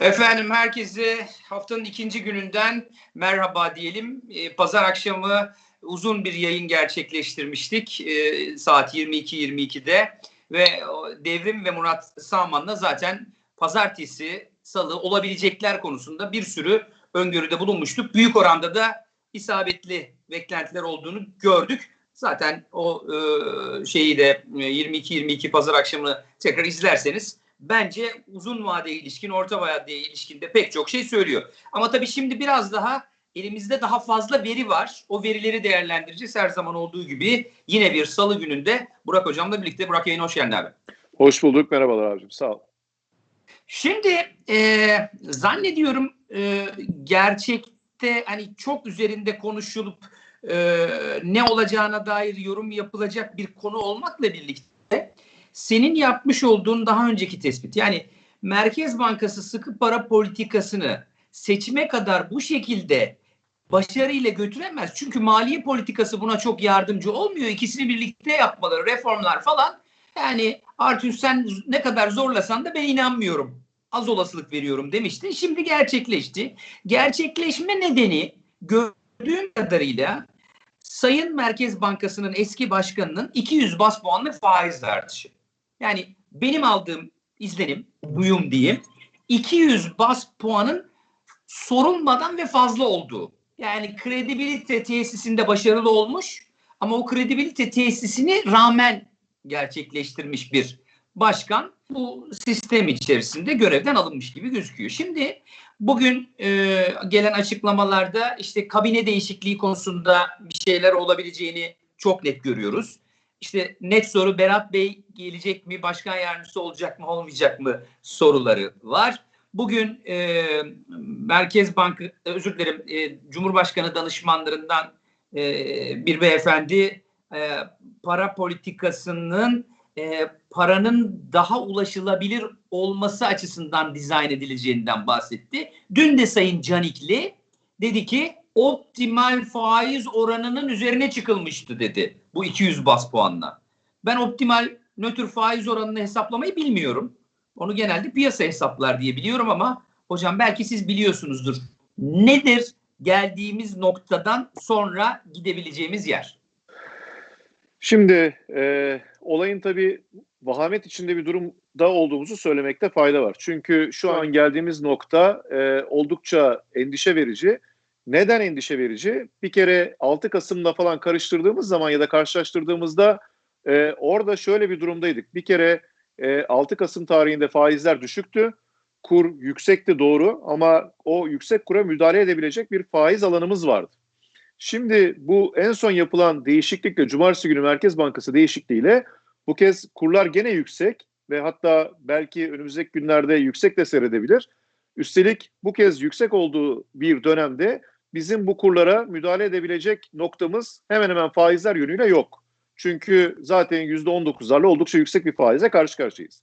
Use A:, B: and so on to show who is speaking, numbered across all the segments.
A: Efendim herkese haftanın ikinci gününden merhaba diyelim. Ee, pazar akşamı uzun bir yayın gerçekleştirmiştik e, saat 22.22'de ve Devrim ve Murat Sağman'la zaten pazartesi, salı olabilecekler konusunda bir sürü öngörüde bulunmuştuk. Büyük oranda da isabetli beklentiler olduğunu gördük. Zaten o e, şeyi de 22-22 e, pazar akşamını tekrar izlerseniz bence uzun vadeye ilişkin, orta vadeye ilişkin de pek çok şey söylüyor. Ama tabii şimdi biraz daha elimizde daha fazla veri var. O verileri değerlendireceğiz her zaman olduğu gibi. Yine bir salı gününde Burak Hocam'la birlikte. Burak yayına hoş geldin abi.
B: Hoş bulduk. Merhabalar abicim. Sağ ol.
A: Şimdi e, zannediyorum e, gerçekte hani çok üzerinde konuşulup e, ne olacağına dair yorum yapılacak bir konu olmakla birlikte senin yapmış olduğun daha önceki tespit yani Merkez Bankası sıkı para politikasını seçime kadar bu şekilde başarıyla götüremez. Çünkü maliye politikası buna çok yardımcı olmuyor. İkisini birlikte yapmaları, reformlar falan. Yani Artun sen ne kadar zorlasan da ben inanmıyorum. Az olasılık veriyorum demiştin. Şimdi gerçekleşti. Gerçekleşme nedeni gördüğüm kadarıyla Sayın Merkez Bankası'nın eski başkanının 200 bas puanlı faiz artışı. Yani benim aldığım izlenim, duyum diyeyim. 200 bas puanın sorulmadan ve fazla olduğu. Yani kredibilite tesisinde başarılı olmuş ama o kredibilite tesisini rağmen gerçekleştirmiş bir başkan bu sistem içerisinde görevden alınmış gibi gözüküyor. Şimdi bugün e, gelen açıklamalarda işte kabine değişikliği konusunda bir şeyler olabileceğini çok net görüyoruz. İşte net soru Berat Bey gelecek mi, başkan yardımcısı olacak mı, olmayacak mı soruları var. Bugün e, Merkez Bankı, e, özür dilerim, e, Cumhurbaşkanı danışmanlarından e, bir beyefendi e, para politikasının e, paranın daha ulaşılabilir olması açısından dizayn edileceğinden bahsetti. Dün de Sayın Canikli dedi ki optimal faiz oranının üzerine çıkılmıştı dedi bu 200 bas puanla. Ben optimal nötr faiz oranını hesaplamayı bilmiyorum. Onu genelde piyasa hesaplar diye biliyorum ama hocam belki siz biliyorsunuzdur. Nedir geldiğimiz noktadan sonra gidebileceğimiz yer?
B: Şimdi e, olayın tabii vahamet içinde bir durumda olduğumuzu söylemekte fayda var. Çünkü şu an geldiğimiz nokta e, oldukça endişe verici. Neden endişe verici? Bir kere 6 Kasım'da falan karıştırdığımız zaman ya da karşılaştırdığımızda e, orada şöyle bir durumdaydık. Bir kere e, 6 Kasım tarihinde faizler düşüktü. Kur yüksekti doğru ama o yüksek kura müdahale edebilecek bir faiz alanımız vardı. Şimdi bu en son yapılan değişiklikle Cumartesi günü Merkez Bankası değişikliğiyle bu kez kurlar gene yüksek ve hatta belki önümüzdeki günlerde yüksek de seyredebilir. Üstelik bu kez yüksek olduğu bir dönemde bizim bu kurlara müdahale edebilecek noktamız hemen hemen faizler yönüyle yok. Çünkü zaten %19'larla oldukça yüksek bir faize karşı karşıyayız.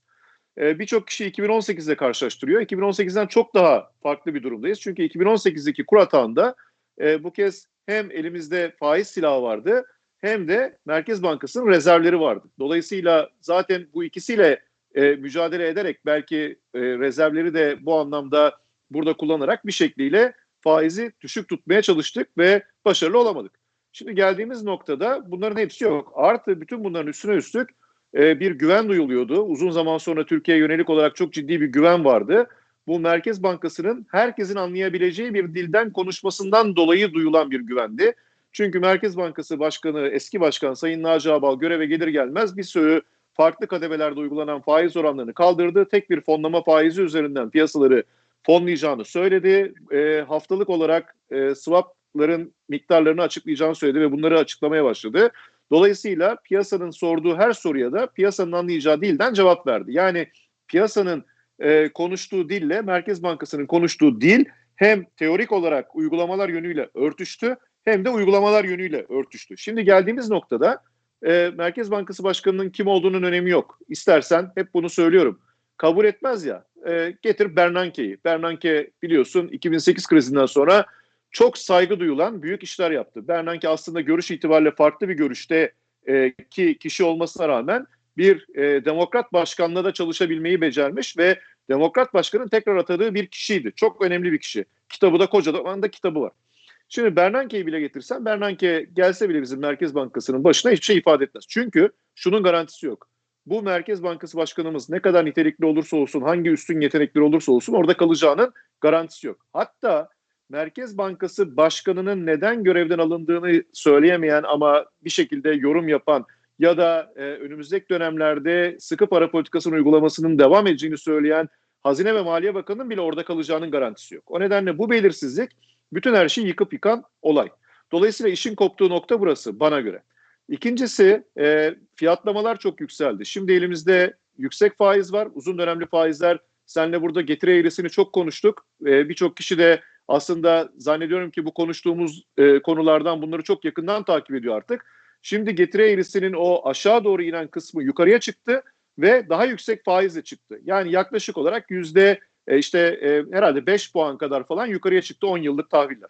B: Ee, Birçok kişi 2018'de karşılaştırıyor. 2018'den çok daha farklı bir durumdayız. Çünkü 2018'deki kur atağında e, bu kez hem elimizde faiz silahı vardı hem de Merkez Bankası'nın rezervleri vardı. Dolayısıyla zaten bu ikisiyle e, mücadele ederek belki e, rezervleri de bu anlamda burada kullanarak bir şekliyle faizi düşük tutmaya çalıştık ve başarılı olamadık. Şimdi geldiğimiz noktada bunların hepsi yok. Artı bütün bunların üstüne üstlük e, bir güven duyuluyordu. Uzun zaman sonra Türkiye'ye yönelik olarak çok ciddi bir güven vardı. Bu Merkez Bankası'nın herkesin anlayabileceği bir dilden konuşmasından dolayı duyulan bir güvendi. Çünkü Merkez Bankası Başkanı, eski başkan Sayın Naci Abal göreve gelir gelmez bir sürü farklı kademelerde uygulanan faiz oranlarını kaldırdı. Tek bir fonlama faizi üzerinden piyasaları fonlayacağını söyledi. E, haftalık olarak e, swapların miktarlarını açıklayacağını söyledi ve bunları açıklamaya başladı. Dolayısıyla piyasanın sorduğu her soruya da piyasanın anlayacağı dilden cevap verdi. Yani piyasanın e, konuştuğu dille Merkez Bankası'nın konuştuğu dil hem teorik olarak uygulamalar yönüyle örtüştü hem de uygulamalar yönüyle örtüştü. Şimdi geldiğimiz noktada e, Merkez Bankası Başkanı'nın kim olduğunun önemi yok. İstersen hep bunu söylüyorum. Kabul etmez ya e, getir Bernanke'yi. Bernanke biliyorsun 2008 krizinden sonra çok saygı duyulan büyük işler yaptı. Bernanke aslında görüş itibariyle farklı bir görüşte e, ki kişi olmasına rağmen bir e, demokrat başkanlığa da çalışabilmeyi becermiş ve Demokrat Başkan'ın tekrar atadığı bir kişiydi. Çok önemli bir kişi. Kitabı da kocaman da kitabı var. Şimdi Bernanke'yi bile getirsen Bernanke gelse bile bizim Merkez Bankası'nın başına hiçbir şey ifade etmez. Çünkü şunun garantisi yok. Bu Merkez Bankası Başkanımız ne kadar nitelikli olursa olsun, hangi üstün yetenekleri olursa olsun orada kalacağının garantisi yok. Hatta Merkez Bankası Başkanı'nın neden görevden alındığını söyleyemeyen ama bir şekilde yorum yapan ya da e, önümüzdeki dönemlerde sıkı para politikasının uygulamasının devam edeceğini söyleyen Hazine ve Maliye Bakanı'nın bile orada kalacağının garantisi yok. O nedenle bu belirsizlik bütün her şeyi yıkıp yıkan olay. Dolayısıyla işin koptuğu nokta burası bana göre. İkincisi e, fiyatlamalar çok yükseldi. Şimdi elimizde yüksek faiz var, uzun dönemli faizler. Senle burada getiri eğrisini çok konuştuk. E, Birçok kişi de aslında zannediyorum ki bu konuştuğumuz e, konulardan bunları çok yakından takip ediyor artık. Şimdi getiri eğrisinin o aşağı doğru inen kısmı yukarıya çıktı ve daha yüksek faizle çıktı. Yani yaklaşık olarak yüzde e, işte e, herhalde 5 puan kadar falan yukarıya çıktı 10 yıllık tahviller.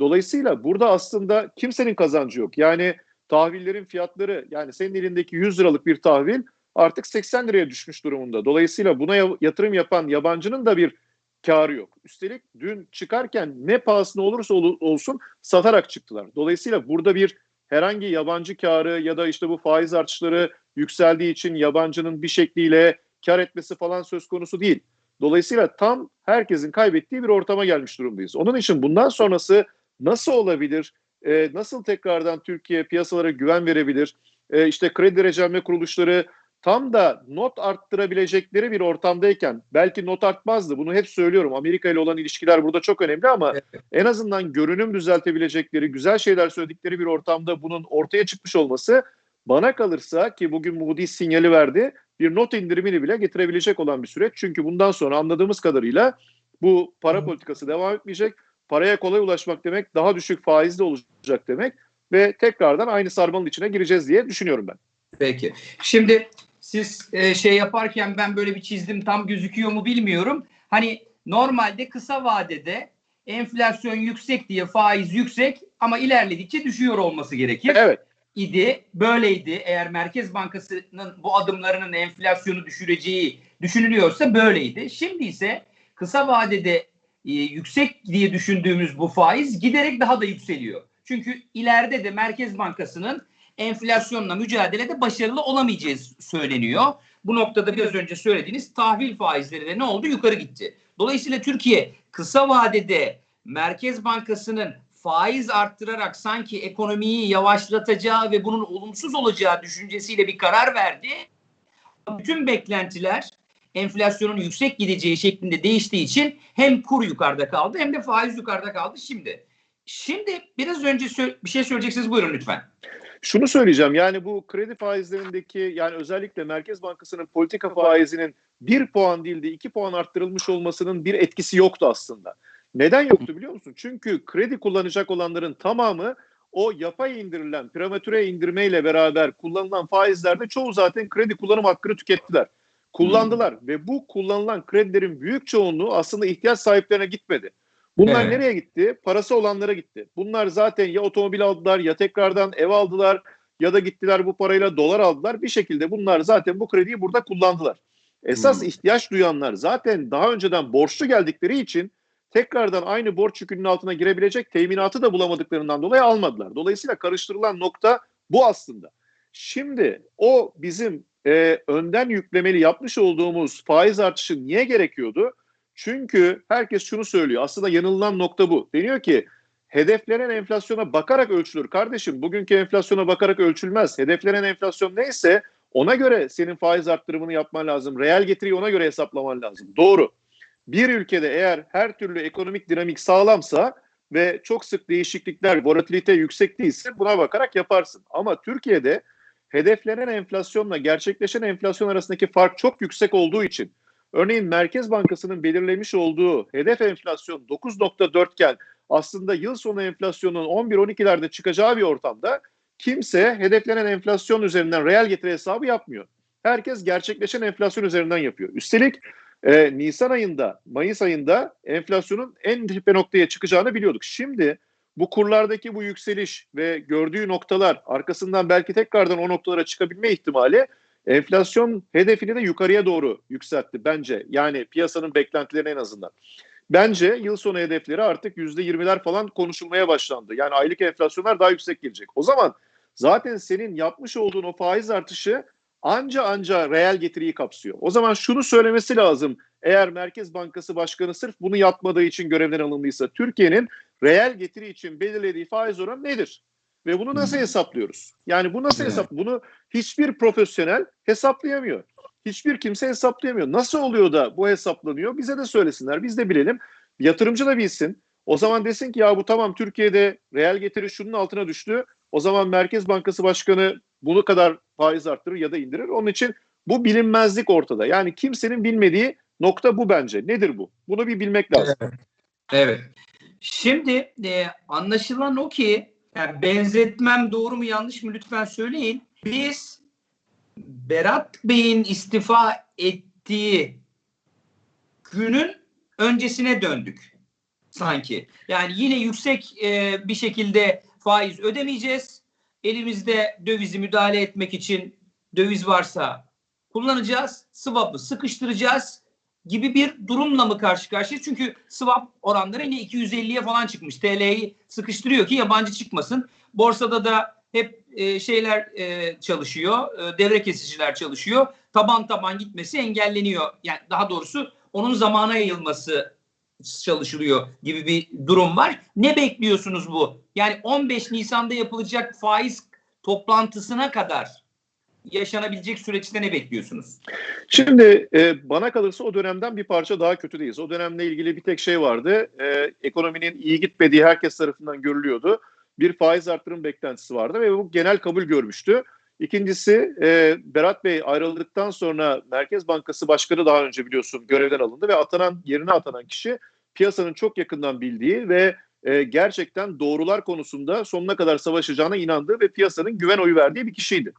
B: Dolayısıyla burada aslında kimsenin kazancı yok. Yani tahvillerin fiyatları yani senin elindeki 100 liralık bir tahvil artık 80 liraya düşmüş durumunda. Dolayısıyla buna yatırım yapan yabancının da bir karı yok. Üstelik dün çıkarken ne pahasına olursa olsun satarak çıktılar. Dolayısıyla burada bir herhangi yabancı karı ya da işte bu faiz artışları yükseldiği için yabancının bir şekliyle kar etmesi falan söz konusu değil. Dolayısıyla tam herkesin kaybettiği bir ortama gelmiş durumdayız. Onun için bundan sonrası nasıl olabilir? Ee, nasıl tekrardan Türkiye piyasalara güven verebilir? Ee, işte kredi derecelenme kuruluşları tam da not arttırabilecekleri bir ortamdayken belki not artmazdı. Bunu hep söylüyorum. Amerika ile olan ilişkiler burada çok önemli ama en azından görünüm düzeltebilecekleri, güzel şeyler söyledikleri bir ortamda bunun ortaya çıkmış olması bana kalırsa ki bugün Moody's sinyali verdi bir not indirimini bile getirebilecek olan bir süreç. Çünkü bundan sonra anladığımız kadarıyla bu para politikası devam etmeyecek. Paraya kolay ulaşmak demek daha düşük faizli olacak demek ve tekrardan aynı sarmalın içine gireceğiz diye düşünüyorum ben.
A: Peki. Şimdi siz e, şey yaparken ben böyle bir çizdim tam gözüküyor mu bilmiyorum. Hani normalde kısa vadede enflasyon yüksek diye faiz yüksek ama ilerledikçe düşüyor olması gerekir.
B: Evet.
A: idi, böyleydi. Eğer Merkez Bankası'nın bu adımlarının enflasyonu düşüreceği düşünülüyorsa böyleydi. Şimdi ise kısa vadede yüksek diye düşündüğümüz bu faiz giderek daha da yükseliyor. Çünkü ileride de Merkez Bankası'nın enflasyonla mücadelede başarılı olamayacağı söyleniyor. Bu noktada biraz önce söylediğiniz tahvil faizleri de ne oldu? Yukarı gitti. Dolayısıyla Türkiye kısa vadede Merkez Bankası'nın faiz arttırarak sanki ekonomiyi yavaşlatacağı ve bunun olumsuz olacağı düşüncesiyle bir karar verdi. Bütün beklentiler enflasyonun yüksek gideceği şeklinde değiştiği için hem kur yukarıda kaldı hem de faiz yukarıda kaldı şimdi. Şimdi biraz önce bir şey söyleyeceksiniz buyurun lütfen.
B: Şunu söyleyeceğim yani bu kredi faizlerindeki yani özellikle Merkez Bankası'nın politika faizinin bir puan değil de iki puan arttırılmış olmasının bir etkisi yoktu aslında. Neden yoktu biliyor musun? Çünkü kredi kullanacak olanların tamamı o yapay indirilen, prematüre indirmeyle beraber kullanılan faizlerde çoğu zaten kredi kullanım hakkını tükettiler. Kullandılar hmm. ve bu kullanılan kredilerin büyük çoğunluğu aslında ihtiyaç sahiplerine gitmedi. Bunlar evet. nereye gitti? Parası olanlara gitti. Bunlar zaten ya otomobil aldılar ya tekrardan ev aldılar ya da gittiler bu parayla dolar aldılar. Bir şekilde bunlar zaten bu krediyi burada kullandılar. Esas hmm. ihtiyaç duyanlar zaten daha önceden borçlu geldikleri için tekrardan aynı borç yükünün altına girebilecek teminatı da bulamadıklarından dolayı almadılar. Dolayısıyla karıştırılan nokta bu aslında. Şimdi o bizim e, önden yüklemeli yapmış olduğumuz faiz artışı niye gerekiyordu? Çünkü herkes şunu söylüyor. Aslında yanılan nokta bu. Deniyor ki hedeflenen enflasyona bakarak ölçülür. Kardeşim bugünkü enflasyona bakarak ölçülmez. Hedeflenen enflasyon neyse ona göre senin faiz arttırımını yapman lazım. Reel getiriyi ona göre hesaplaman lazım. Doğru. Bir ülkede eğer her türlü ekonomik dinamik sağlamsa ve çok sık değişiklikler, volatilite yüksek değilse buna bakarak yaparsın. Ama Türkiye'de hedeflenen enflasyonla gerçekleşen enflasyon arasındaki fark çok yüksek olduğu için Örneğin Merkez Bankası'nın belirlemiş olduğu hedef enflasyon 9.4 iken aslında yıl sonu enflasyonun 11-12'lerde çıkacağı bir ortamda kimse hedeflenen enflasyon üzerinden reel getiri hesabı yapmıyor. Herkes gerçekleşen enflasyon üzerinden yapıyor. Üstelik e, Nisan ayında, Mayıs ayında enflasyonun en tepe noktaya çıkacağını biliyorduk. Şimdi bu kurlardaki bu yükseliş ve gördüğü noktalar arkasından belki tekrardan o noktalara çıkabilme ihtimali Enflasyon hedefini de yukarıya doğru yükseltti bence. Yani piyasanın beklentilerine en azından. Bence yıl sonu hedefleri artık %20'ler falan konuşulmaya başlandı. Yani aylık enflasyonlar daha yüksek gelecek. O zaman zaten senin yapmış olduğun o faiz artışı anca anca reel getiriyi kapsıyor. O zaman şunu söylemesi lazım. Eğer Merkez Bankası Başkanı sırf bunu yapmadığı için görevden alındıysa Türkiye'nin reel getiri için belirlediği faiz oranı nedir? Ve bunu nasıl hesaplıyoruz? Yani bu nasıl
A: Evet.
B: hesap? Bunu hiçbir profesyonel hesaplayamıyor. Hiçbir kimse hesaplayamıyor. Nasıl oluyor da bu hesaplanıyor? Bize de söylesinler. Biz de bilelim. Yatırımcı da bilsin. O zaman desin ki ya bu tamam Türkiye'de reel getiri şunun altına düştü. O zaman Merkez Bankası Başkanı bunu kadar faiz arttırır ya da indirir. Onun için bu bilinmezlik ortada. Yani kimsenin bilmediği nokta bu bence. Nedir bu? Bunu bir bilmek lazım.
A: Evet. Şimdi e, anlaşılan o ki yani benzetmem doğru mu yanlış mı lütfen söyleyin. Biz Berat Bey'in istifa ettiği günün öncesine döndük sanki. Yani yine yüksek e, bir şekilde faiz ödemeyeceğiz. Elimizde dövizi müdahale etmek için döviz varsa kullanacağız. Swap'ı sıkıştıracağız gibi bir durumla mı karşı karşıyayız? Çünkü swap oranları yine 250'ye falan çıkmış. TL'yi sıkıştırıyor ki yabancı çıkmasın. Borsada da hep e, şeyler e, çalışıyor. E, devre kesiciler çalışıyor. Taban taban gitmesi engelleniyor. Yani daha doğrusu onun zamana yayılması çalışılıyor gibi bir durum var. Ne bekliyorsunuz bu? Yani 15 Nisan'da yapılacak faiz toplantısına kadar yaşanabilecek süreçte ne bekliyorsunuz?
B: Şimdi e, bana kalırsa o dönemden bir parça daha kötü değiliz. O dönemle ilgili bir tek şey vardı. E, ekonominin iyi gitmediği herkes tarafından görülüyordu. Bir faiz artırım beklentisi vardı ve bu genel kabul görmüştü. İkincisi e, Berat Bey ayrıldıktan sonra Merkez Bankası Başkanı daha önce biliyorsun görevden alındı ve atanan yerine atanan kişi piyasanın çok yakından bildiği ve e, gerçekten doğrular konusunda sonuna kadar savaşacağına inandığı ve piyasanın güven oyu verdiği bir kişiydi.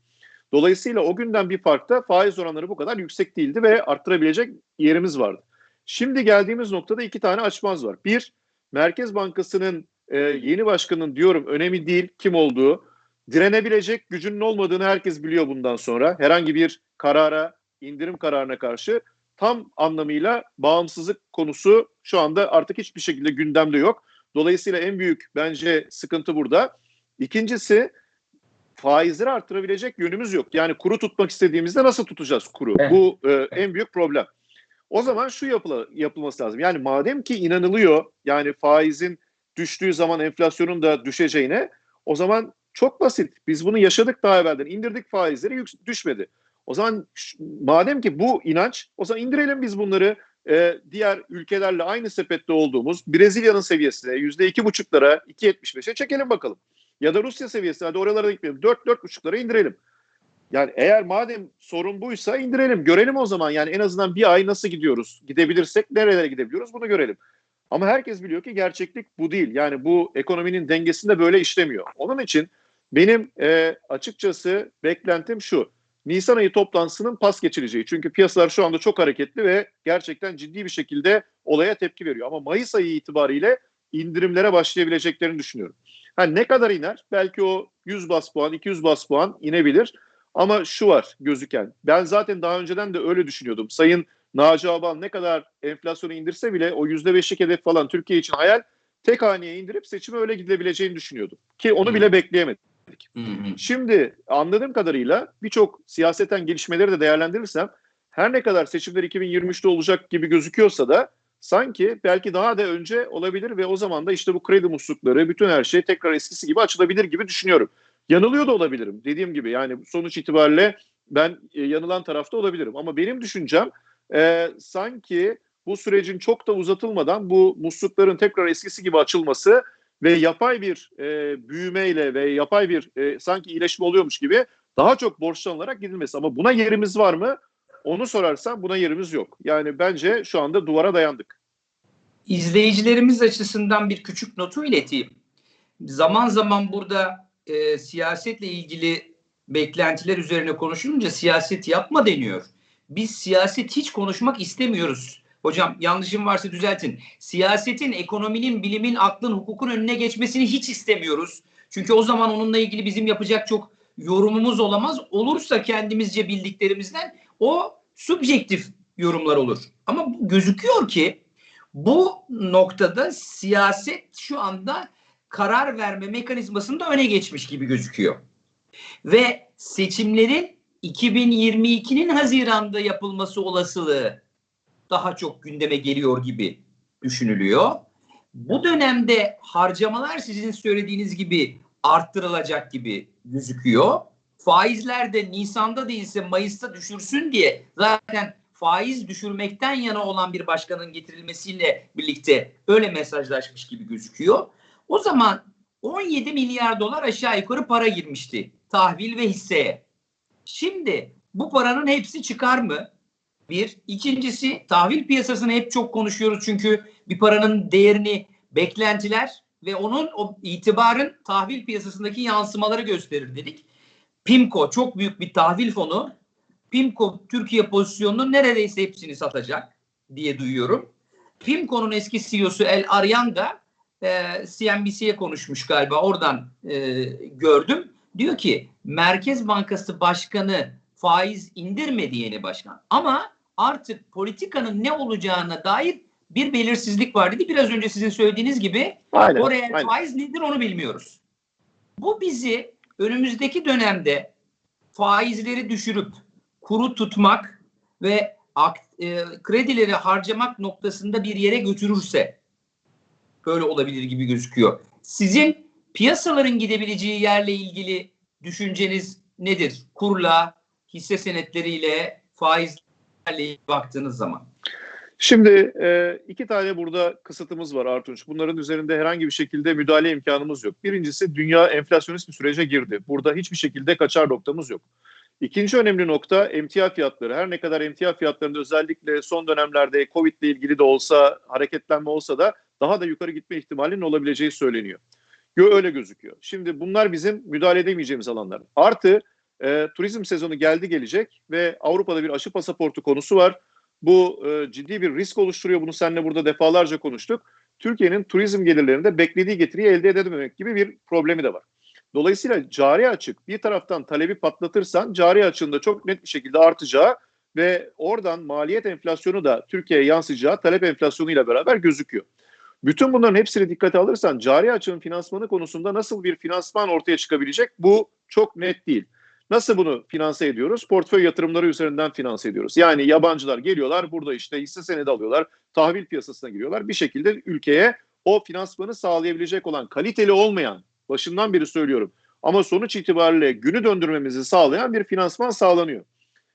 B: Dolayısıyla o günden bir farkta faiz oranları bu kadar yüksek değildi ve arttırabilecek yerimiz vardı. Şimdi geldiğimiz noktada iki tane açmaz var. Bir, Merkez Bankası'nın e, yeni başkanın diyorum önemi değil kim olduğu, direnebilecek gücünün olmadığını herkes biliyor bundan sonra. Herhangi bir karara, indirim kararına karşı tam anlamıyla bağımsızlık konusu şu anda artık hiçbir şekilde gündemde yok. Dolayısıyla en büyük bence sıkıntı burada. İkincisi faizleri arttırabilecek yönümüz yok. Yani kuru tutmak istediğimizde nasıl tutacağız kuru?
A: Evet.
B: Bu e, en büyük problem. O zaman şu yapıla, yapılması lazım. Yani madem ki inanılıyor yani faizin düştüğü zaman enflasyonun da düşeceğine o zaman çok basit. Biz bunu yaşadık daha evvelden. İndirdik faizleri düşmedi. O zaman madem ki bu inanç o zaman indirelim biz bunları e, diğer ülkelerle aynı sepette olduğumuz Brezilya'nın seviyesine yüzde iki buçuklara 2.75'e çekelim bakalım. Ya da Rusya seviyesine hadi oralara da gitmeyelim. 4 dört buçuklara indirelim. Yani eğer madem sorun buysa indirelim. Görelim o zaman yani en azından bir ay nasıl gidiyoruz? Gidebilirsek nerelere gidebiliyoruz bunu görelim. Ama herkes biliyor ki gerçeklik bu değil. Yani bu ekonominin dengesinde böyle işlemiyor. Onun için benim e, açıkçası beklentim şu. Nisan ayı toplantısının pas geçileceği. Çünkü piyasalar şu anda çok hareketli ve gerçekten ciddi bir şekilde olaya tepki veriyor. Ama Mayıs ayı itibariyle indirimlere başlayabileceklerini düşünüyorum. Ha, ne kadar iner? Belki o 100 bas puan, 200 bas puan inebilir. Ama şu var gözüken. Ben zaten daha önceden de öyle düşünüyordum. Sayın Naci Aban ne kadar enflasyonu indirse bile o %5'lik hedef falan Türkiye için hayal tek haneye indirip seçime öyle gidebileceğini düşünüyordum. Ki onu bile bekleyemedim.
A: Hı hı.
B: Şimdi anladığım kadarıyla birçok siyaseten gelişmeleri de değerlendirirsem her ne kadar seçimler 2023'te olacak gibi gözüküyorsa da sanki belki daha da önce olabilir ve o zaman da işte bu kredi muslukları bütün her şey tekrar eskisi gibi açılabilir gibi düşünüyorum. Yanılıyor da olabilirim dediğim gibi yani sonuç itibariyle ben e, yanılan tarafta olabilirim ama benim düşüncem e, sanki bu sürecin çok da uzatılmadan bu muslukların tekrar eskisi gibi açılması ve yapay bir e, büyümeyle ve yapay bir e, sanki iyileşme oluyormuş gibi daha çok borçlanarak gidilmesi. Ama buna yerimiz var mı? Onu sorarsan buna yerimiz yok. Yani bence şu anda duvara dayandık.
A: İzleyicilerimiz açısından bir küçük notu ileteyim. Zaman zaman burada e, siyasetle ilgili beklentiler üzerine konuşulunca siyaset yapma deniyor. Biz siyaset hiç konuşmak istemiyoruz. Hocam yanlışım varsa düzeltin. Siyasetin, ekonominin, bilimin, aklın, hukukun önüne geçmesini hiç istemiyoruz. Çünkü o zaman onunla ilgili bizim yapacak çok yorumumuz olamaz. Olursa kendimizce bildiklerimizden o subjektif yorumlar olur. Ama gözüküyor ki bu noktada siyaset şu anda karar verme mekanizmasında öne geçmiş gibi gözüküyor. Ve seçimlerin 2022'nin Haziran'da yapılması olasılığı daha çok gündeme geliyor gibi düşünülüyor. Bu dönemde harcamalar sizin söylediğiniz gibi arttırılacak gibi gözüküyor. Faizler de Nisan'da değilse Mayıs'ta düşürsün diye zaten faiz düşürmekten yana olan bir başkanın getirilmesiyle birlikte öyle mesajlaşmış gibi gözüküyor. O zaman 17 milyar dolar aşağı yukarı para girmişti tahvil ve hisseye. Şimdi bu paranın hepsi çıkar mı? Bir. İkincisi tahvil piyasasını hep çok konuşuyoruz çünkü bir paranın değerini beklentiler ve onun o itibarın tahvil piyasasındaki yansımaları gösterir dedik. PIMCO çok büyük bir tahvil fonu. PIMCO Türkiye pozisyonunun neredeyse hepsini satacak diye duyuyorum. PIMCO'nun eski CEO'su El Aryan da e, CNBC'ye konuşmuş galiba oradan e, gördüm. Diyor ki Merkez Bankası Başkanı faiz indirmedi yeni başkan ama artık politikanın ne olacağına dair bir belirsizlik var dedi. Biraz önce sizin söylediğiniz gibi
B: Aynen,
A: oraya
B: aynen.
A: faiz nedir onu bilmiyoruz. Bu bizi önümüzdeki dönemde faizleri düşürüp kuru tutmak ve e, kredileri harcamak noktasında bir yere götürürse böyle olabilir gibi gözüküyor. Sizin piyasaların gidebileceği yerle ilgili düşünceniz nedir? Kurla, hisse senetleriyle, faizlerle baktığınız zaman.
B: Şimdi e, iki tane burada kısıtımız var Artunç. Bunların üzerinde herhangi bir şekilde müdahale imkanımız yok. Birincisi dünya enflasyonist bir sürece girdi. Burada hiçbir şekilde kaçar noktamız yok. İkinci önemli nokta emtia fiyatları. Her ne kadar emtia fiyatlarında özellikle son dönemlerde Covid ile ilgili de olsa hareketlenme olsa da daha da yukarı gitme ihtimalinin olabileceği söyleniyor. Öyle gözüküyor. Şimdi bunlar bizim müdahale edemeyeceğimiz alanlar. Artı e, turizm sezonu geldi gelecek ve Avrupa'da bir aşı pasaportu konusu var. Bu e, ciddi bir risk oluşturuyor. Bunu seninle burada defalarca konuştuk. Türkiye'nin turizm gelirlerinde beklediği getiriyi elde edememek gibi bir problemi de var. Dolayısıyla cari açık bir taraftan talebi patlatırsan cari açığında çok net bir şekilde artacağı ve oradan maliyet enflasyonu da Türkiye'ye yansıyacağı talep enflasyonuyla beraber gözüküyor. Bütün bunların hepsini dikkate alırsan cari açığın finansmanı konusunda nasıl bir finansman ortaya çıkabilecek bu çok net değil. Nasıl bunu finanse ediyoruz? Portföy yatırımları üzerinden finanse ediyoruz. Yani yabancılar geliyorlar burada işte hisse senedi alıyorlar, tahvil piyasasına giriyorlar. Bir şekilde ülkeye o finansmanı sağlayabilecek olan kaliteli olmayan, başından beri söylüyorum ama sonuç itibariyle günü döndürmemizi sağlayan bir finansman sağlanıyor.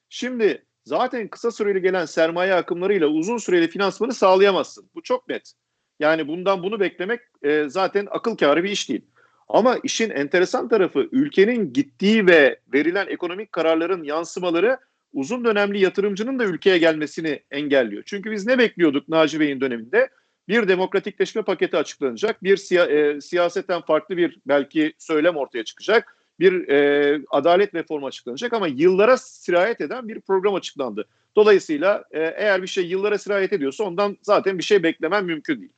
B: Şimdi zaten kısa süreli gelen sermaye akımlarıyla uzun süreli finansmanı sağlayamazsın. Bu çok net. Yani bundan bunu beklemek e, zaten akıl kârı bir iş değil. Ama işin enteresan tarafı ülkenin gittiği ve verilen ekonomik kararların yansımaları uzun dönemli yatırımcının da ülkeye gelmesini engelliyor. Çünkü biz ne bekliyorduk Naci Bey'in döneminde? Bir demokratikleşme paketi açıklanacak, bir siya, e, siyaseten farklı bir belki söylem ortaya çıkacak, bir e, adalet reformu açıklanacak ama yıllara sirayet eden bir program açıklandı. Dolayısıyla e, eğer bir şey yıllara sirayet ediyorsa ondan zaten bir şey beklemen mümkün değil.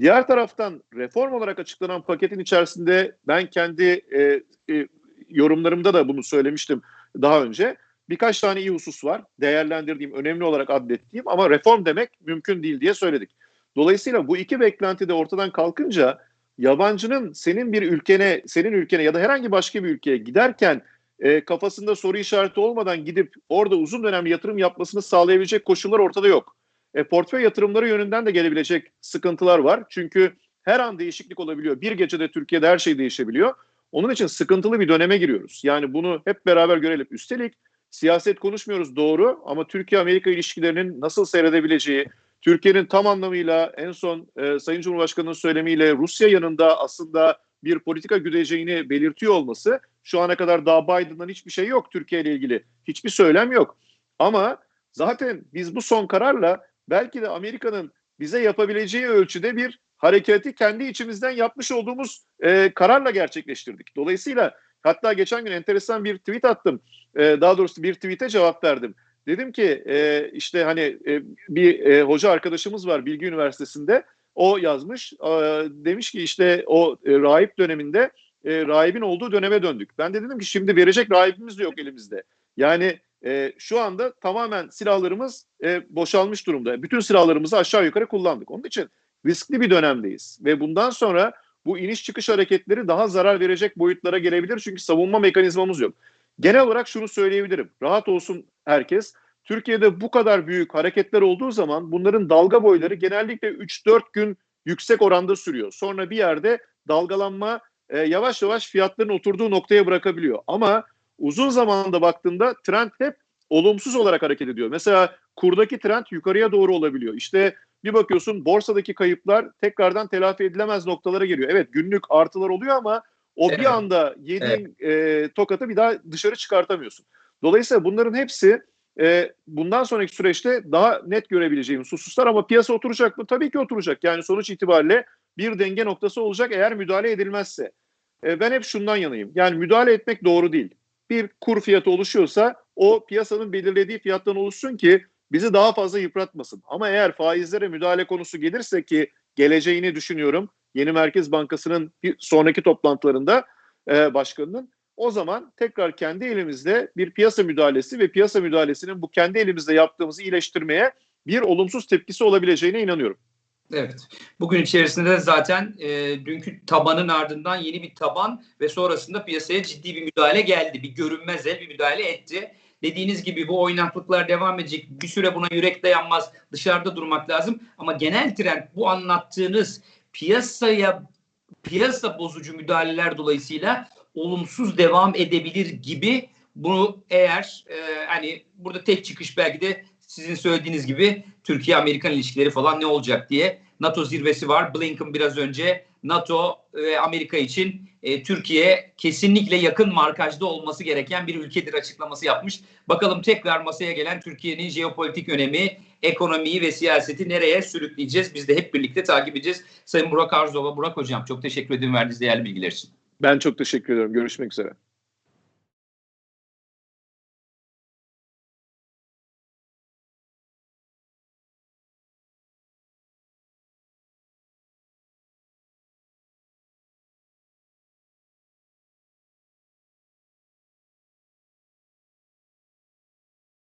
B: Diğer taraftan reform olarak açıklanan paketin içerisinde ben kendi e, e, yorumlarımda da bunu söylemiştim daha önce. Birkaç tane iyi husus var. Değerlendirdiğim, önemli olarak adlettiğim ama reform demek mümkün değil diye söyledik. Dolayısıyla bu iki beklenti de ortadan kalkınca yabancının senin bir ülkene, senin ülkene ya da herhangi başka bir ülkeye giderken e, kafasında soru işareti olmadan gidip orada uzun dönemli yatırım yapmasını sağlayabilecek koşullar ortada yok. E, portföy yatırımları yönünden de gelebilecek sıkıntılar var. Çünkü her an değişiklik olabiliyor. Bir gecede Türkiye'de her şey değişebiliyor. Onun için sıkıntılı bir döneme giriyoruz. Yani bunu hep beraber görelim. Üstelik siyaset konuşmuyoruz doğru ama Türkiye-Amerika ilişkilerinin nasıl seyredebileceği, Türkiye'nin tam anlamıyla en son e, Sayın Cumhurbaşkanı'nın söylemiyle Rusya yanında aslında bir politika güdeceğini belirtiyor olması şu ana kadar daha Biden'dan hiçbir şey yok Türkiye ile ilgili. Hiçbir söylem yok. Ama zaten biz bu son kararla belki de Amerika'nın bize yapabileceği ölçüde bir hareketi kendi içimizden yapmış olduğumuz e, kararla gerçekleştirdik. Dolayısıyla hatta geçen gün enteresan bir tweet attım. E, daha doğrusu bir tweet'e cevap verdim. Dedim ki e, işte hani e, bir e, hoca arkadaşımız var Bilgi Üniversitesi'nde. O yazmış. E, demiş ki işte o e, rahip döneminde e, rahibin olduğu döneme döndük. Ben de dedim ki şimdi verecek rahibimiz de yok elimizde. Yani e, şu anda tamamen silahlarımız e, boşalmış durumda. Bütün silahlarımızı aşağı yukarı kullandık. Onun için riskli bir dönemdeyiz. Ve bundan sonra bu iniş çıkış hareketleri daha zarar verecek boyutlara gelebilir. Çünkü savunma mekanizmamız yok. Genel olarak şunu söyleyebilirim. Rahat olsun herkes. Türkiye'de bu kadar büyük hareketler olduğu zaman bunların dalga boyları genellikle 3-4 gün yüksek oranda sürüyor. Sonra bir yerde dalgalanma e, yavaş yavaş fiyatların oturduğu noktaya bırakabiliyor. Ama uzun zamanda baktığında trend hep olumsuz olarak hareket ediyor. Mesela kurdaki trend yukarıya doğru olabiliyor. İşte bir bakıyorsun borsadaki kayıplar tekrardan telafi edilemez noktalara geliyor. Evet günlük artılar oluyor ama o
A: Evet.
B: bir anda yediğin e, tokatı bir daha dışarı çıkartamıyorsun. Dolayısıyla bunların hepsi e, bundan sonraki süreçte daha net görebileceğimiz hususlar ama piyasa oturacak mı? Tabii ki oturacak. Yani sonuç itibariyle bir denge noktası olacak eğer müdahale edilmezse. E, ben hep şundan yanayım. Yani müdahale etmek doğru değil. Bir kur fiyatı oluşuyorsa o piyasanın belirlediği fiyattan oluşsun ki bizi daha fazla yıpratmasın. Ama eğer faizlere müdahale konusu gelirse ki geleceğini düşünüyorum. Yeni Merkez Bankası'nın bir sonraki toplantılarında e, başkanının o zaman tekrar kendi elimizde bir piyasa müdahalesi ve piyasa müdahalesinin bu kendi elimizde yaptığımızı iyileştirmeye bir olumsuz tepkisi olabileceğine inanıyorum.
A: Evet. Bugün içerisinde de zaten e, dünkü tabanın ardından yeni bir taban ve sonrasında piyasaya ciddi bir müdahale geldi. Bir görünmez el bir müdahale etti. Dediğiniz gibi bu oynaklıklar devam edecek. Bir süre buna yürek dayanmaz. Dışarıda durmak lazım. Ama genel trend bu anlattığınız piyasaya piyasa bozucu müdahaleler dolayısıyla olumsuz devam edebilir gibi bunu eğer e, hani burada tek çıkış belki de sizin söylediğiniz gibi Türkiye-Amerikan ilişkileri falan ne olacak diye NATO zirvesi var. Blinken biraz önce NATO ve Amerika için e, Türkiye kesinlikle yakın markajda olması gereken bir ülkedir açıklaması yapmış. Bakalım tekrar masaya gelen Türkiye'nin jeopolitik önemi, ekonomiyi ve siyaseti nereye sürükleyeceğiz? Biz de hep birlikte takip edeceğiz. Sayın Burak Arzova, Burak Hocam çok teşekkür ederim verdiğiniz değerli bilgiler için.
B: Ben çok teşekkür ederim. Görüşmek üzere.